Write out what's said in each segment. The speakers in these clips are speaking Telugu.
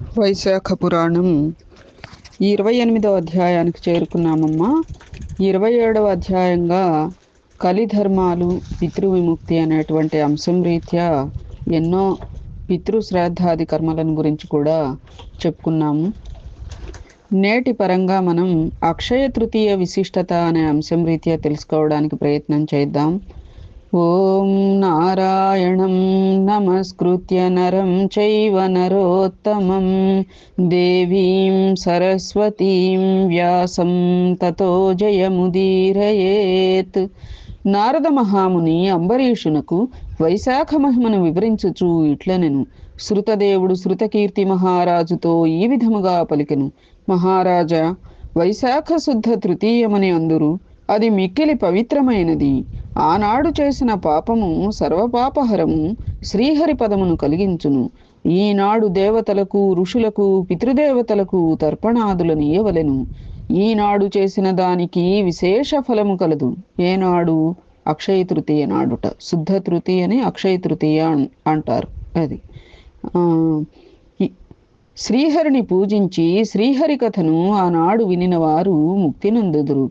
వైశాఖ పురాణం ఇరవై ఎనిమిదవ అధ్యాయానికి చేరుకున్నామమ్మా. ఇరవై ఏడవ అధ్యాయంగా కలిధర్మాలు పితృవిముక్తి అనేటువంటి అంశం రీత్యా ఎన్నో పితృశ్రాద్ధాది కర్మలను గురించి కూడా చెప్పుకున్నాము. నేటి పరంగా మనం అక్షయ తృతీయ విశిష్టత అనే అంశం రీత్యా తెలుసుకోవడానికి ప్రయత్నం చేద్దాం. ఓం నారాయణం నమస్కృత్య నరం చైవ నరోత్తమం. దేవీం సరస్వతీం వ్యాసం తతో జయముదీరయేత్. నారద మహాముని అంబరీషునకు వైశాఖ మహిమను వివరించుచు ఇట్లనెను. శృతదేవుడు శృతకీర్తి మహారాజుతో ఈ విధముగా పలికెను. మహారాజా వైశాఖ శుద్ధ తృతీయమని అందురు అది మిక్కిలి పవిత్రమైనది. ఆనాడు చేసిన పాపము సర్వపాపహరము శ్రీహరి పదమును కలిగించును. ఈనాడు దేవతలకు ఋషులకు పితృదేవతలకు తర్పణాదులను ఇయ్యవలెను. ఈనాడు చేసిన దానికి విశేష ఫలము కలదు. ఏనాడు? అక్షయ తృతీయ నాడుట. శుద్ధ తృతీయని అక్షయ తృతీయ అన్- అంటారు. అది. ఆ, శ్రీహరిని పూజించి శ్రీహరి కథను ఆనాడు వినిన వారు ముక్తి నొందుదురు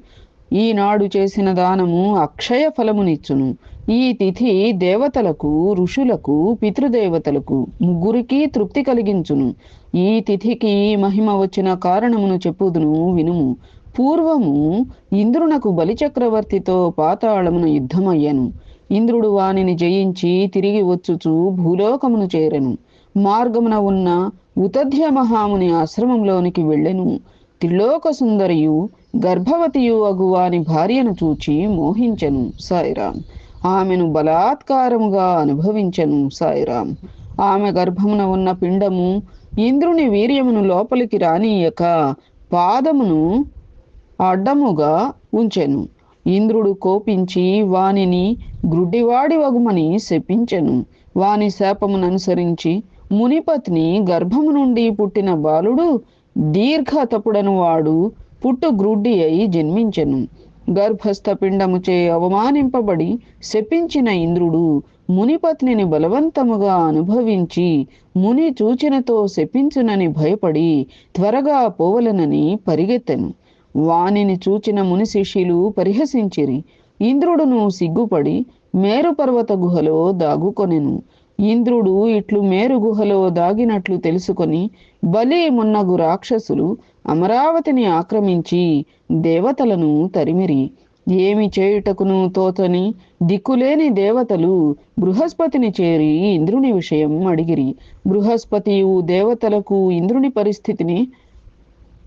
ఈనాడు చేసిన దానము అక్షయ ఫలమునిచ్చును. ఈ తిథి దేవతలకు ఋషులకు పితృదేవతలకు ముగ్గురికి తృప్తి కలిగించును. ఈ తిథికి మహిమ వచ్చిన కారణమును చెప్పుదును వినుము. పూర్వము ఇంద్రునకు బలిచక్రవర్తితో పాతాళమున యుద్ధమయ్యను. ఇంద్రుడు వానిని జయించి తిరిగి వచ్చుచు భూలోకమును చేరెను. మార్గమున ఉన్న ఉతధ్య మహాముని ఆశ్రమంలోనికి వెళ్ళెను. త్రిలోక సుందరియు గర్భవతియు అగువాని భార్యను చూచి మోహించెను సాయిరాం. ఆమెను బలాత్కారముగా అనుభవించెను సాయిరాం. ఆమె గర్భమున ఉన్న పిండము ఇంద్రుని వీర్యమును లోపలికి రానీయక పాదమును అడ్డముగా ఉంచెను. ఇంద్రుడు కోపించి వానిని గ్రుడ్డివాడి వగుమని శపించెను. వాని శాపమును అనుసరించి మునిపత్ని గర్భము నుండి పుట్టిన బాలుడు దీర్ఘతపుడను వాడు పుట్టు గ్రుడ్డి అయి జన్మించెను. గర్భస్థ పిండముచే అవమానింపబడి శపించిన ఇంద్రుడు మునిపత్నిని బలవంతముగా అనుభవించి ముని చూచినతో శపించునని భయపడి త్వరగా పోవలనని పరిగెత్తెను. వానిని చూచిన ముని శిష్యులు పరిహసించిరి. ఇంద్రుడును సిగ్గుపడి మేరు పర్వత గుహలో దాగుకొనెను. ఇంద్రుడు ఇట్లు మేరు గుహలో దాగినట్లు తెలుసుకొని బలి మున్నగు రాక్షసులు అమరావతిని ఆక్రమించి దేవతలను తరిమిరి. ఏమి చేయుటకును తోచని దిక్కులేని దేవతలు బృహస్పతిని చేరి ఇంద్రుని విషయం అడిగిరి. బృహస్పతియు దేవతలకు ఇంద్రుని పరిస్థితిని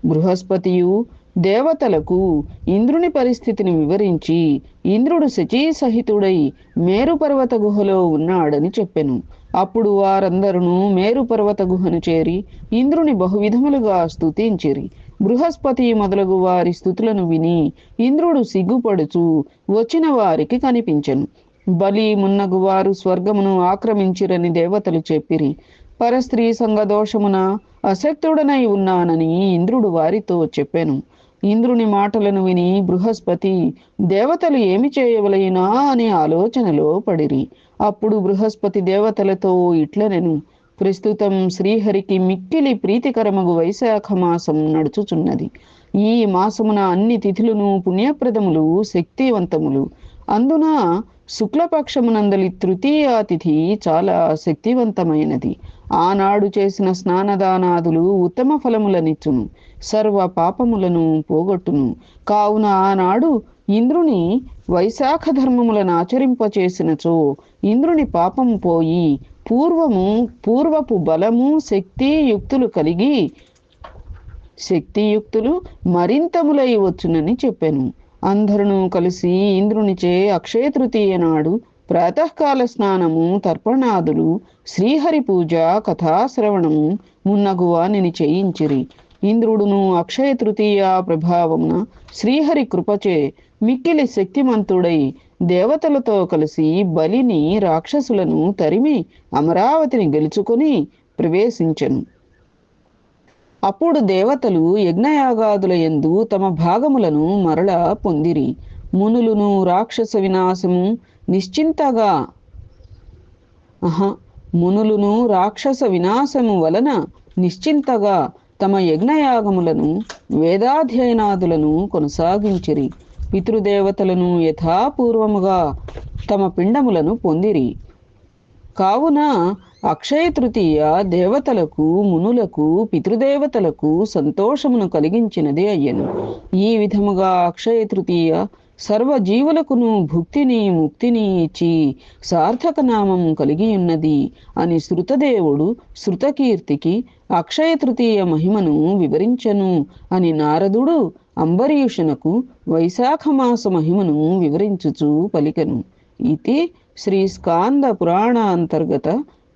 బృహస్పతియు దేవతలకు ఇంద్రుని పరిస్థితిని వివరించి ఇంద్రుడు శచీ సహితుడై మేరు పర్వత గుహలో ఉన్నాడని చెప్పెను. అప్పుడు వారందరూ మేరు పర్వత గుహను చేరి ఇంద్రుని బహువిధములుగా స్తుతించిరి. బృహస్పతి మొదలగు వారి స్థుతులను విని ఇంద్రుడు సిగ్గుపడుచు వచ్చిన వారికి కనిపించెను. బలి మున్నగు వారు స్వర్గమును ఆక్రమించిరని దేవతలు చెప్పిరి. పరస్త్రీ సంగదోషమున అశక్తుడనై ఉన్నానని ఇంద్రుడు వారితో చెప్పెను. ఇంద్రుని మాటలను విని బృహస్పతి దేవతలు ఏమి చేయవలైనా? అనే ఆలోచనలో పడిరి. అప్పుడు బృహస్పతి దేవతలతో ఇట్లనెను ప్రస్తుతం శ్రీహరికి మిక్కిలి ప్రీతికరమగు వైశాఖ మాసం నడుచుచున్నది. ఈ మాసమున అన్ని తిథులను పుణ్యప్రదములు శక్తివంతములు. అందున శుక్లపక్షమునందలి తృతీయ తిథి చాలా శక్తివంతమైనది. ఆనాడు చేసిన స్నానదానాదులు ఉత్తమ ఫలములనిచ్చును సర్వ పాపములను పోగొట్టును. కావున ఆనాడు ఇంద్రుని వైశాఖ ధర్మములను ఆచరింపచేసినచో ఇంద్రుని పాపం పోయి పూర్వము పూర్వపు బలము శక్తి యుక్తులు కలిగి శక్తియుక్తులు మరింతములై వచ్చునని చెప్పాను. అందరును కలిసి ఇంద్రునిచే అక్షయ తృతీయ నాడు ప్రాతకాల స్నానము తర్పణాదులు శ్రీహరి పూజ కథాశ్రవణము మున్నగువ నిని చేయించిరి. ఇంద్రుడును అక్షయ తృతీయ ప్రభావమున శ్రీహరి కృపచే మిక్కిలి శక్తిమంతుడై దేవతలతో కలిసి బలిని రాక్షసులను తరిమి అమరావతిని గెలుచుకొని ప్రవేశించెను. అప్పుడు దేవతలు యజ్ఞయాగాదుల యందు తమ భాగములను మరల పొందిరి. మునులును రాక్షస వినాశము నిశ్చింతగా. మునులును రాక్షస వినాశము వలన నిశ్చింతగా తమ యజ్ఞయాగములను వేదాధ్యయనాదులను కొనసాగించిరి. పితృదేవతలను యథాపూర్వముగా తమ పిండములను పొందిరి. కావున అక్షయ తృతీయ దేవతలకు మునులకు పితృదేవతలకు సంతోషమును కలిగించినది అయ్యను. ఈ విధముగా అక్షయ తృతీయ సర్వజీవులకును భుక్తిని ముక్తిని ఇచ్చి సార్థక నామం కలిగి ఉన్నది అని శృతదేవుడు శృతకీర్తికి అక్షయ తృతీయ మహిమను వివరించను అని నారదుడు అంబరీషునకు వైశాఖ మాస మహిమను వివరించుచు పలికెను. ఇది శ్రీ స్కాంద పురాణ అంతర్గత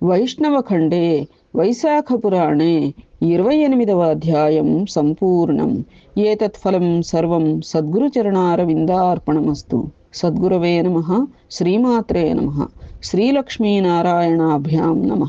వైష్ణవఖండే వైశాఖపురాణే ఇరవై ఎనిమిదవ అధ్యాయం సంపూర్ణం. ఏతత్ఫలం సర్వం సద్గురుచరణారవిందార్పణమస్తు. సద్గురవే నమ. శ్రీమాత్రే నమ. శ్రీలక్ష్మీనారాయణాభ్యాం నమ.